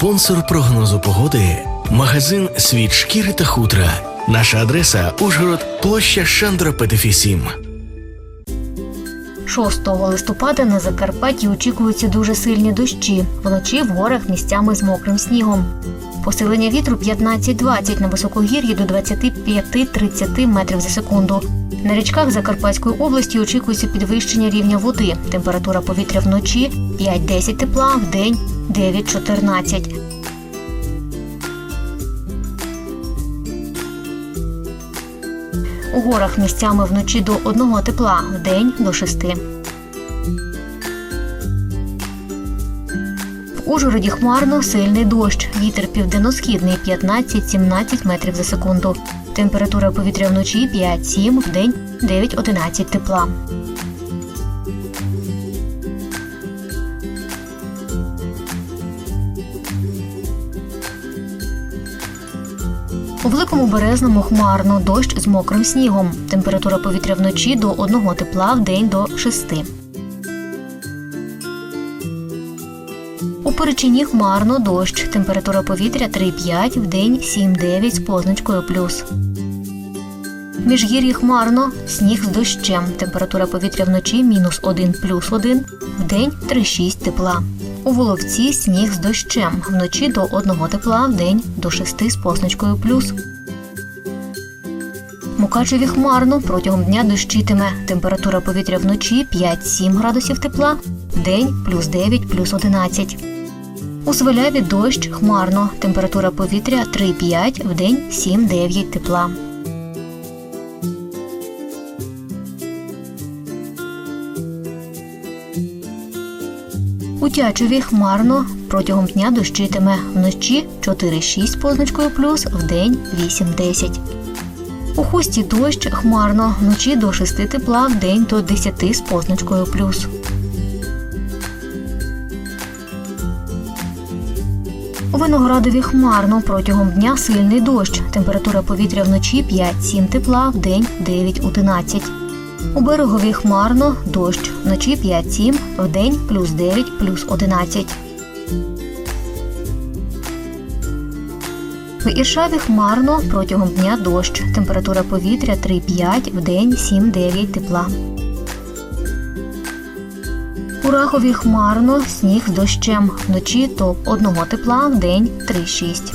Спонсор прогнозу погоди магазин Світ шкіри та хутра. Наша адреса Ужгород, площа Шандра Петефі 7. 6 листопада на Закарпатті очікуються дуже сильні дощі. Вночі в горах місцями з мокрим снігом. Посилення вітру 15-20 на високогір'ї до 25-30 метрів за секунду. На річках Закарпатської області очікується підвищення рівня води. Температура повітря вночі 5-10 тепла, в день 9-14. У горах місцями вночі до 1 тепла, в день до 6. В Ужгороді хмарно сильний дощ. Вітер південно-східний 15-17 метрів за секунду. Температура повітря вночі 5-7, в день 9-11 тепла. У великому березному хмарно дощ з мокрим снігом. Температура повітря вночі до 1 тепла, в день до 6. У Перечині хмарно дощ. Температура повітря 3-5, в день 7-9 з позначкою плюс. Міжгір'ї хмарно, сніг з дощем. Температура повітря вночі мінус 1 плюс 1, в день 3-6 тепла. У Воловці сніг з дощем. Вночі до 1 тепла, в день до 6 з позначкою плюс. Мукачеві хмарно протягом дня дощитиме. Температура повітря вночі 5-7 градусів тепла, в день плюс 9, плюс 11. У Сваляві дощ хмарно. Температура повітря 3-5, в день 7-9 тепла. У Тячеві хмарно протягом дня дощитиме. Вночі 4-6 з позначкою плюс, в день 8-10. У хусті дощ хмарно, вночі до 6 тепла, в день до 10 з позначкою плюс. У Виноградові хмарно протягом дня сильний дощ. Температура повітря вночі 5-7 тепла, в день 9-11. У берегові хмарно дощ. Вночі 5-7, в день плюс 9, плюс 11. В Іршаві хмарно протягом дня дощ. Температура повітря 3-5, в день 7-9 тепла. У Рахові хмарно, сніг з дощем. Вночі до 1 тепла, в день 3-6.